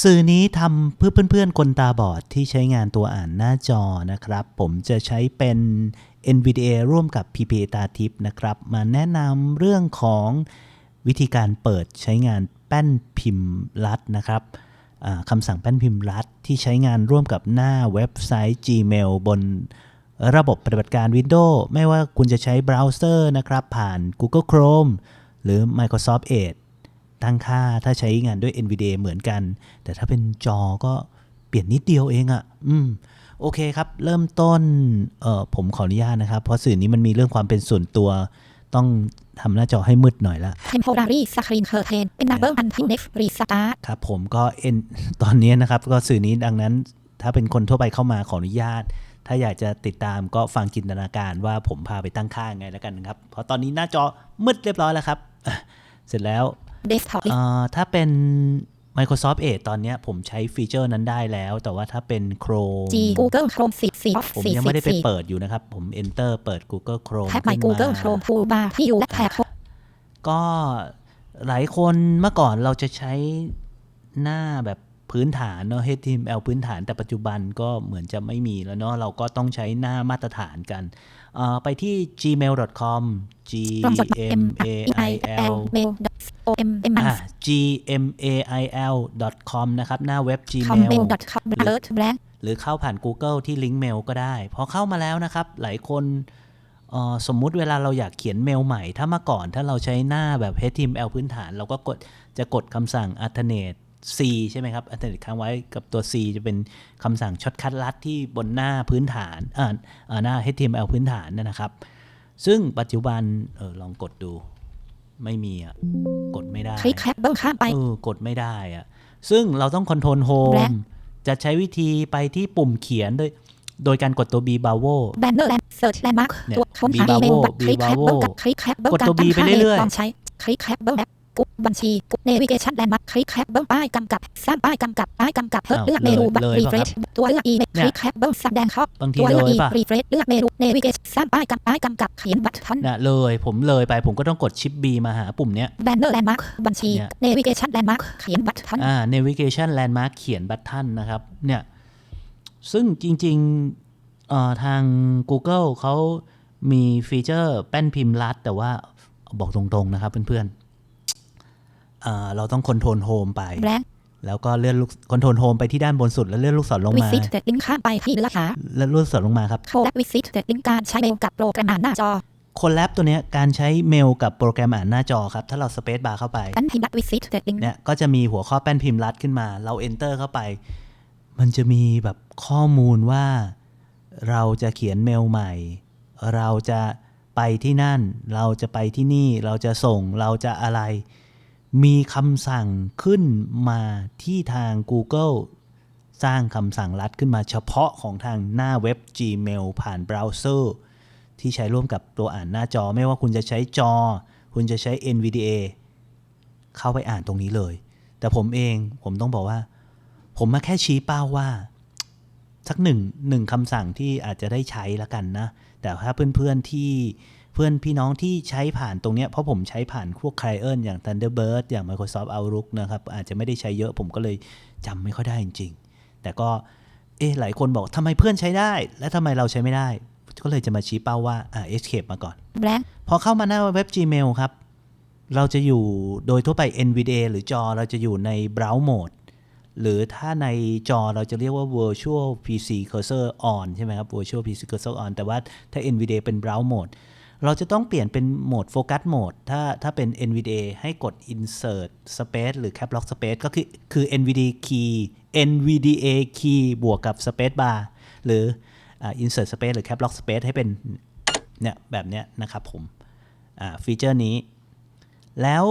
สื่อนี้ทำเพื่อเพื่อนๆคนตาบอดที่ใช้งานตัวอ่านหน้าจอนะครับ ผมจะใช้เป็น NVDA ร่วมกับ PPA ตาทิพนะครับ มาแนะนำเรื่องของวิธีการเปิดใช้งานแป้นพิมพ์รัดนะครับคำสั่งแป้นพิมพ์รัดที่ใช้งานร่วมกับหน้าเว็บไซต์ Gmail บนระบบปฏิบัติการ Windows ไม่ว่าคุณจะใช้เบราว์เซอร์นะครับ ผ่าน Google Chrome หรือ Microsoft Edge ตั้งค่าถ้าใช้งานด้วย NVDA เหมือนกัน แต่ถ้าเป็นจอก็เปลี่ยนนิดเดียวเองอะ่ะ อืมโอเคครับ เริ่มต้นเอ่อผมขออนุญาตนะครับ เพราะสื่อนี้มันมีเรื่องความเป็นส่วนตัว ต้องทำหน้าจอให้มืดหน่อยละ temporary screen curtain enable until next restart ครับผมก็เอ็นตอนนี้นะครับ ก็สื่อนี้ดังนั้นถ้าเป็นคนทั่วไปเข้ามาขออนุญาต ถ้าอยากจะติดตามก็ฟังจินตนาการว่าผมพาไปตั้งค่าไงแล้วกันนะครับ เพราะตอนนี้หน้าจอมืดเรียบร้อยแล้วครับอะเสร็จแล้ว desktop เอ่อถ้าเป็น Microsoft Edge ตอนเนี้ยผมใช้ฟีเจอร์นั้นได้แล้ว แต่ว่าถ้าเป็น Chrome G Google Chrome 10 4 off ผมยังไม่ได้ไป4เปิดอยู่นะครับ ผม Enter เปิด Google Chrome 4 Tap my ขึ้น Google มา Chrome toolbar ที่อยู่และแท็บก็หลายคนเมื่อก่อนเราจะใช้หน้าแบบพื้นฐานเนาะ HTML พื้นฐานแต่ปัจจุบันก็เหมือนจะไม่มีแล้วเนาะเราก็ต้องใช้หน้ามาตรฐานกันเอ่อไปที่ gmail.com g ลองจด m a i i l l mail o m m อ่า gmail com นะครับ หน้าเว็บ com Gmail mail com alert blank หรือเข้าผ่าน Google ที่ลิงก์เมลก็ได้ พอเข้ามาแล้วนะครับ หลายคนเอ่อสมมุติเวลาเราอยากเขียนเมลใหม่ ถ้ามาก่อนถ้าเราใช้หน้าแบบ HTML พื้นฐาน เราก็กดจะกดคำสั่ง alternate C ใช่ไหมครับ alternate ค้างไว้กับตัว C จะเป็นคำสั่งช็อตคัทลัดที่บนหน้าพื้นฐานอ่าอ่าหน้า HTML พื้นฐานนนนะครับ ซึ่งปัจจุบันเออลองกดดู ไม่มีอะกดไม่ได้คลิกแคปเบิ้งข้ามไปเออกดไม่ได้อะซึ่งเราต้องคอนโทรลโฮม Blank จะใช้วิธีไปที่ปุ่มเขียนโดยโดยการกดตัว B b a v o banner land search landmark เนี่ยตัวค้นหา Bravo อีเมลบัตรคลิกแคปเบิ้ง Bravo กับคลิกแคปเบิ้งกดการตัวตั้ง B ไปค่าเรื่อยๆตอนใช้คลิกแคปเบิ้งแอป กุ๊บบัญชีกุ๊บ navigation landmark คลิกแคปเบิ้งป้ายกำกับสร้างป้ายกำกับป้ายกำกับเพิ่มอ้าวเลือกเมนูบัตรเลยเลย refresh ตัวเลือกอีเมลเนี่คยลิกแคปเบิ้งแสดงข้อบางทีตัวเลือกเลยอีป่ะ refresh เลือกเมนู navigation สร้างป้ายกำป้ายกำกับเขียนบัตรทันนะเลยผมเลยไปผมก็ต้องกดชิป B มาหาปุ่มเนี้ย banner landmark บัญชีเนี่ย navigation landmark เขียนบัตรทันอ่า navigation landmark เขียนบัตทันนะครับเนี่ยซึ่งจริงๆเอ่อทาง Google เขามีฟีเจอร์แป้นพิมพ์รัดแต่ว่าบอกตรงๆนะครับเพื่อนๆอ่า เราต้องคอนโทรลโฮมไป blank แล้วก็เลื่อนลูกคอนโทรลโฮมไปที่ด้านบนสุดแล้วเลื่อนลูกศรลงมา visit เด็ดลิงก์ข้ามไปที่เลือกหาแล้วลูกศรลงมาครับโชว์และ visit เด็ดลิงก์การใช้เมลกับโปรแกรมอ่านหน้าจอคนแลบตัวเนี้ยการใช้เมลกับโปรแกรมอ่านหน้าจอครับ ถ้าเราสเปซบาร์เข้าไปอันพิมพ์รัด visit เด็ดลิงก์เนี่ยก็จะมีหัวข้อแป้นพิมพ์รัดขึ้นมา เรา enter เข้าไป มันจะมีแบบข้อมูลว่า เราจะเขียนเมลใหม่ เราจะไปที่นั่น เราจะไปที่นี่ เราจะส่งเราจะอะไร มีคำสั่งขึ้นมาที่ทาง Google สร้างคำสั่งรัดขึ้นมาเฉพาะของทางหน้าเว็บ Gmail ผ่านเบราว์เซอร์ที่ใช้ร่วมกับตัวอ่านหน้าจอ ไม่ว่าคุณจะใช้จอ คุณจะใช้ NVDA เข้าไปอ่านตรงนี้เลย แต่ผมเองผมต้องบอกว่า ผมมาแค่ชี้เป้าว่า สักหนึ่งหนึ่งคำสั่งที่อาจจะได้ใช้ละกันนะ แต่ถ้าเพื่อนๆที่ เพื่อนพี่น้องที่ใช้ผ่านตรงเนี้ยเพราะผมใช้ผ่านพวก Client อย่าง Thunderbird อย่าง Microsoft Outlook นะครับ อาจจะไม่ได้ใช้เยอะผมก็เลยจำไม่ค่อยได้จริง ๆ แต่ก็เอ๊ะหลายคนบอกทำไมเพื่อนใช้ได้ และทำไมเราใช้ไม่ได้ ก็เลยจะมาชี้เป้าว่าอ่า escape มาก่อน blank พอเข้ามาหน้าเว็บ Gmail ครับ เราจะอยู่โดยทั่วไป NVDA หรือจอเราจะอยู่ใน Browse Mode หรือถ้าในจอเราจะเรียกว่า Virtual PC Cursor On ใช่ไหมครับ Virtual PC Cursor On แต่ว่าถ้า NVDA เป็น Browse Mode เราจะต้องเปลี่ยนเป็นโหมด Focus Mode ถ้าถ้าเป็น NVDA ให้กด Insert Space หรือ Cap Lock Space ก็คือคือ NVDA Key NVDA Key บวกกับ Space Bar หรือ Insert Space หรือ Cap Lock Space ให้เป็นเนี่ยแบบเนี้ยนะครับผมฟีเจอร์นี้ แล้ว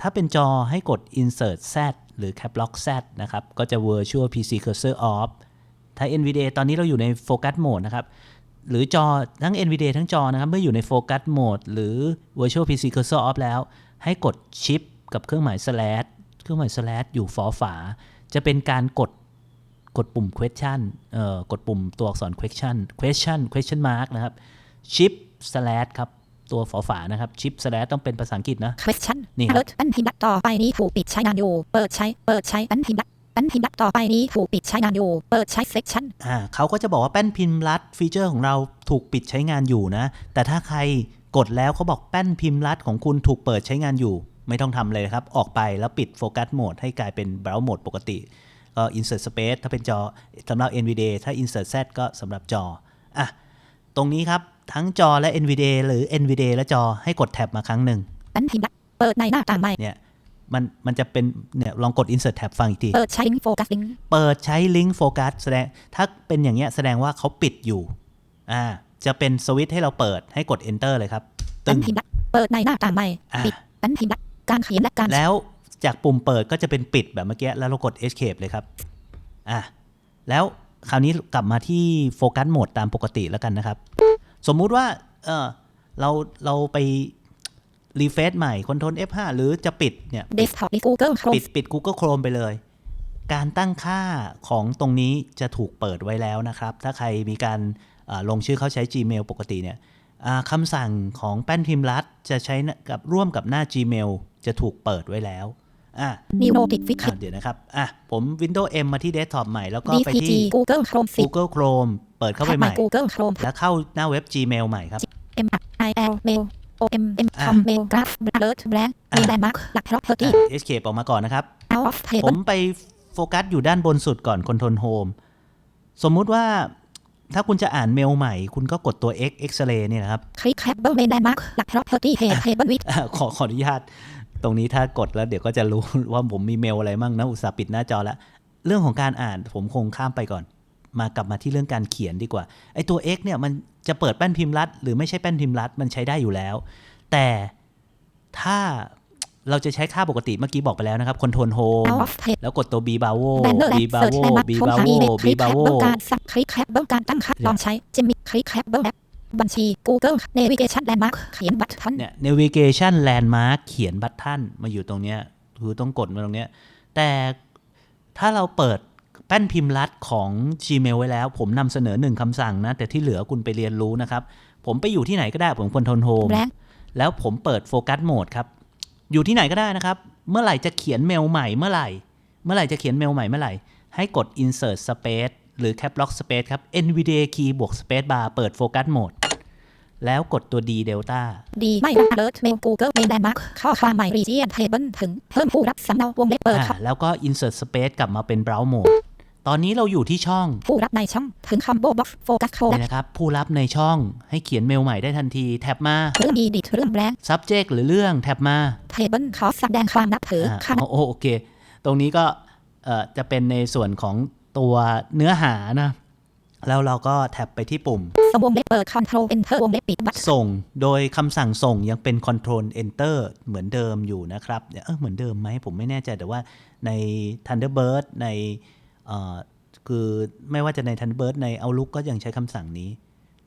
ถ้าเป็นจอให้กด insert z หรือ cap lock z นะครับ ก็จะ virtual pc cursor off ถ้า NVDA ตอนนี้เราอยู่ใน focus mode นะครับ หรือจอทั้ง NVDA ทั้งจอนะครับ เมื่ออยู่ใน focus mode หรือ virtual pc cursor off แล้ว ให้กด shift กับเครื่องหมาย slash เครื่องหมาย slash อยู่ฝอฝา จะเป็นการกดกดปุ่ม question เอ่อกดปุ่มตัวอักษร question question question mark นะครับ shift slash ครับ ตัวฝอฝานะครับ shift slash ต้องเป็นภาษาอังกฤษนะ question นี่ครับ alert อันพิมพ์รัดต่อไปนี้ถูกปิดใช้งานอยู่ เปิดใช้ เปิดใช้อันพิมพ์รัด แป้นพิมพ์ลัดต่อไปนี้ถูกปิดใช้งานอยู่ เปิดใช้เซ็กชันอ่าเขาก็จะบอกว่าแป้นพิมพ์รัดฟีเจอร์ของเราถูกปิดใช้งานอยู่นะ แต่ถ้าใครกดแล้วเขาบอกแป้นพิมพ์รัดของคุณถูกเปิดใช้งานอยู่ ไม่ต้องทำเลยครับ ออกไปแล้วปิดโฟกัสโหมดให้กลายเป็น browse โหมดปกติก็ insert space ถ้าเป็นจอสำหรับ NVDA ถ้า insert Z ก็สำหรับจออะตรงนี้ครับ ทั้งจอและ NVDA หรือ NVDA และจอให้กดแท็บมาครั้งหนึ่งแป้นพิมพ์ลัดเปิดในหน้าต่างใหม่เนี่ย มันมันจะเป็นเนี่ยลองกด insert tab ฟังอีกที เปิดใช้ลิงก์โฟกัสลิงก์เปิดใช้ลิงก์โฟกัสแสดงถ้าเป็นอย่างเงี้ยแสดงว่าเขาปิดอยู่อ่าจะเป็นสวิตช์ให้เราเปิดให้กด enter เลยครับแป้ตึนงพิมพ์ลัดเปิดในหน้าต่างใหม่อะปิดแป้นพิมพ์ลัดการเขียนและการแล้วจากปุ่มเปิดก็จะเป็นปิดแบบเมื่อกี้แล้วเรากด escape เลยครับอะแล้วคราวนี้กลับมาที่โฟกัสโหมดตามปกติแล้วกันนะครับ สมมุติว่าเออเราเราไป รีเฟซใหม่คอนโทรล F5 หรือจะปิดเนี่ยเดสก์ท็อปลิกูเกิลโครปิดปิด Google Chrome ไปเลย การตั้งค่าของตรงนี้จะถูกเปิดไว้แล้วนะครับ ถ้าใครมีการอ่าลงชื่อเข้าใช้ Gmail ปกติเนี่ยอ่าคำสั่งของแป้นพิมพ์รัดจะใช้กับร่วมกับหน้า Gmail จะถูกเปิดไว้แล้วอะนิวโนติฟิกอะเดี๋ยวนะครับ อะ ผม Windows M มาที่ Desktop ใหม่ แล้วก็ดีไปพีจีที่กูเกิลโครมสิบ Google Chrome เปิดเข้าไปใหม่กูเกิลโครมแล้วเข้าหน้าเว็บ Gmail ใหม่ครับเอ็มไอเอลเมลโอเอ็มเอ็มอะคอมเมลกราฟเลิร์ดแบงค์อะมีแลนด์มาร์คหลักพร็อพเพอร์ตี้อะ Escape ออกมาก่อนนะครับเอาออฟเทผเบิลมไปโฟกัสอยู่ด้านบนสุดก่อน Control Home สมมุติว่าถ้าคุณจะอ่านเมลใหม่ คุณก็กดตัว X X-ray เนี่ยนะครับ คลิกแคปเบิลเมนแลนด์มาร์คหลักพร็อพเพอร์ตี้เพจเทเบิลวิดอะขอขออนุญาต ตรงนี้ถ้ากดแล้วเดี๋ยวก็จะรู้ว่าผมมีเมลอะไรมั่งนะอุตส่าห์ปิดหน้าจอแล้วเรื่องของการอ่านผมคงข้ามไปก่อน มากลับมาที่เรื่องการเขียนดีกว่าไอ้ตัว X เนี่ยมัน จะเปิดแป้นพิมพ์รัด หรือไม่ใช่แป้นพิมพ์รัดมันใช้ได้อยู่แล้ว แต่ถ้าเราจะใช้ค่าปกติเมื่อกี้บอกไปแล้วนะครับ Control Home เอาออฟเทแล้วกดตัว B Bravo แบนเนอร์แล B นด์เซิร์ช Bravo แลนด์มาร์ค B ค้นหา Bravo อีเมลค B ลิกแคป Bravo เบิลการสั่งคลิกแคปเบิลการตั้งค่าลองใช้จะมีคลิกแคปเบิลแอปบัญชี Google Navigation Landmark เขียนบัตรทันเนี่ย navigation landmark เขียนบัตทันมาอยู่ตรงเนี้ยคือต้องกดมาตรงเนี้ยแต่ถ้าเราเปิด แป้นพิมพ์รัดของ Gmail ไว้แล้ว ผมนำเสนอหนึ่งคำสั่งนะ แต่ที่เหลือคุณไปเรียนรู้นะครับ ผมไปอยู่ที่ไหนก็ได้ผมคนทนโฮมแบงค์แล้วผมเปิดโฟกัสโหมดครับ อยู่ที่ไหนก็ได้นะครับ เมื่อไหร่จะเขียนเมลใหม่เมื่อไหร่ เมื่อไหร่จะเขียนเมลใหม่เมื่อไหร่ ให้กด insert space หรือ cap lock space ครับ nvda key บวก space bar เปิดโฟกัสโหมดแล้วกดตัว d delta ดีไม่รับ alert mail Google Mail Landmark ข้อความใหม่ region table ถึง เพิ่มผู้รับสำเนาวงเล็บเปิดอ่าครับแล้วก็ insert space กลับมาเป็น browse mode ตอนนี้เราอยู่ที่ช่อง ผู้รับในช่องถึง combo box focus code เนี่ยนะครับ ผู้รับในช่องให้เขียนเมลใหม่ได้ทันทีแท็บมา เรื่อง edit เรื่องแบงค์ subject หรือเรื่องแท็บมา table ขอแสดงความนับถืออ่าคำอ๋อโอเค ตรงนี้ก็เอ่อจะเป็นในส่วนของตัวเนื้อหานะแล้วเราก็แท็บไปที่ปุ่มสมวงเล็บเปิด control enter วงเล็บปิดบัตรส่ง โดยคำสั่งส่งยังเป็น control enter เหมือนเดิมอยู่นะครับเนี่ยเออเหมือนเดิมไหมผมไม่แน่ใจแต่ว่าใน Thunderbird ในเอ่อ คือไม่ว่าจะใน Thunderbird ใน Outlook ก็ยังใช้คำสั่งนี้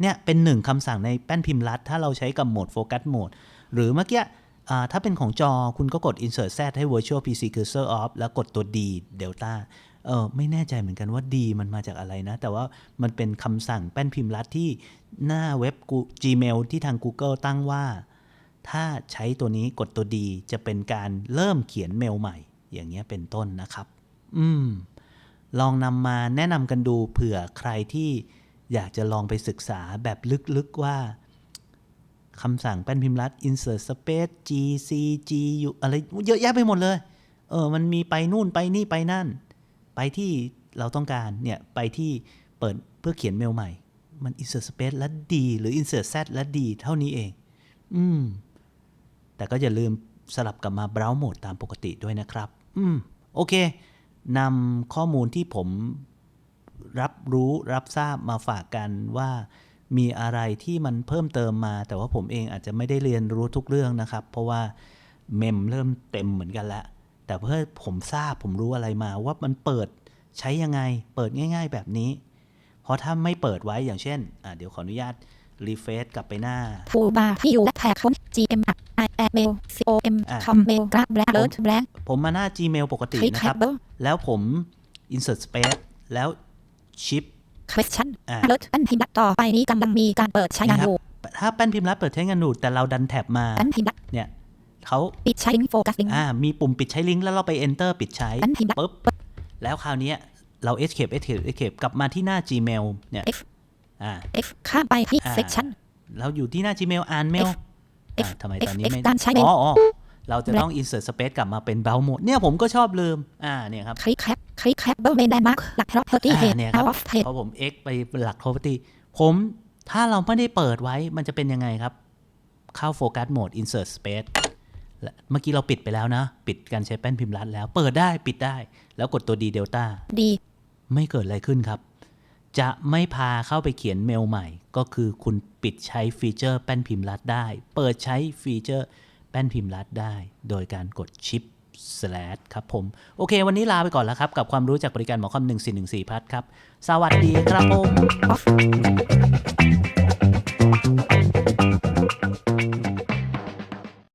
เนี่ยเป็นหนึ่งคำสั่งในแป้นพิมพ์รัด ถ้าเราใช้กับโหมดโฟกัสโหมด หรือเมื่อกี้ถ้าเป็นของจอคุณก็กด insert z ให้ virtual pc cursor off แล้วกดตัว d delta เออไม่แน่ใจเหมือนกันว่า D มันมาจากอะไรนะ แต่ว่ามันเป็นคำสั่งแป้นพิมพ์รัดที่หน้าเว็บ Gmail ที่ทาง Google ตั้งว่า ถ้าใช้ตัวนี้กดตัว D จะเป็นการเริ่มเขียนเมลใหม่ อย่างเงี้ยเป็นต้นนะครับ อืม ลองนำมาแนะนำกันดูเผื่อใครที่อยากจะลองไปศึกษาแบบลึกๆว่าคำสั่งแป้นพิมพ์รัด insert space g c g อยู่อะไรเยอะแยะไปหมดเลย เออ มันมีไปนู่นไปนี่ไปนั่น ไปที่เราต้องการเนี่ย ไปที่เปิดเพื่อเขียนเมลใหม่ มัน insert space และ d หรือ insert z และ d เท่านี้เอง อืม แต่ก็อย่าลืมสลับกลับมา browse mode ตามปกติด้วยนะครับ อืม โอเค นำข้อมูลที่ผมรับรู้รับทราบมาฝากกันว่ามีอะไรที่มันเพิ่มเติมมา แต่ว่าผมเองอาจจะไม่ได้เรียนรู้ทุกเรื่องนะครับ เพราะว่าเมมเริ่มเต็มเหมือนกันแล้ว แต่เพื่อผมทราบผมรู้อะไรมาว่ามันเปิดใช้ยังไง เปิดง่าย ๆ แบบนี้ เพราะถ้าไม่เปิดไว้อย่างเช่นเดี๋ยวขออนุญาตรีเฟซกลับไปหน้าทูบาร์ที่อยู่และแท็กค้น gm i mail com อะ com mail กราฟแบงค์ alert แบงค์ผมมาหน้า Gmail ปกติคลิกนะแคครัปบเบิลแล้วผม insert space แล้ว shift question อะ alert แป้นพิมพ์ลัดต่อไปนี้กำลังมีการเปิดใช้งานอยู่ถ้าแป้นพิมพ์รัดเปิดใช้งานอยู่แต่เราดันแท็บมาแป้นพิมพ์ลัดเนี่ยเขาปิดใช้ลิงก์โฟกัสลิงก์อ่ามีปุ่มปิดใช้ลิงก์แล้วเราไป enter ปิดใช้แป้นพิมพ์ลัดปุ๊บแล้วคราวเนี้ยเรา escape escape escape กลับมาที่หน้า Gmail เนี่ย F อ่า F ข้ามไปที่อ่า section เราอยู่ที่หน้า Gmail อ่านเมล F อ่าทำไมตอนนี้ F ไม่การใช้เมลอ๋ออ๋อเราจะต้อง insert space กลับมาเป็น browse mode เนี่ยผมก็ชอบลืม อ่าเนี่ยครับ คลิกแคปคลิกแคปเบอร์เมนแลนด์มาร์คหลัก property อ่า head เนี่ยครับ out of head พอผม x ไปหลัก property ผมถ้าเราไม่ได้เปิดไว้มันจะเป็นยังไงครับ เข้าโฟกัสโหมด insert space และเมื่อกี้เราปิดไปแล้วนะ ปิดการใช้แป้นพิมพ์รัดแล้ว เปิดได้ปิดได้ แล้วกดตัว d delta D ไม่เกิดอะไรขึ้นครับ จะไม่พาเข้าไปเขียนเมลใหม่ ก็คือคุณปิดใช้ฟีเจอร์แป้นพิมพ์รัดได้ เปิดใช้ฟีเจอร์แป้นพิมพ์รัดได้ โดยการกดชิป slash ครับผม โอเค วันนี้ลาไปก่อนแล้วครับ กับความรู้จากบริการหมอคอม 1414 พัทครับ สวัสดีครับผม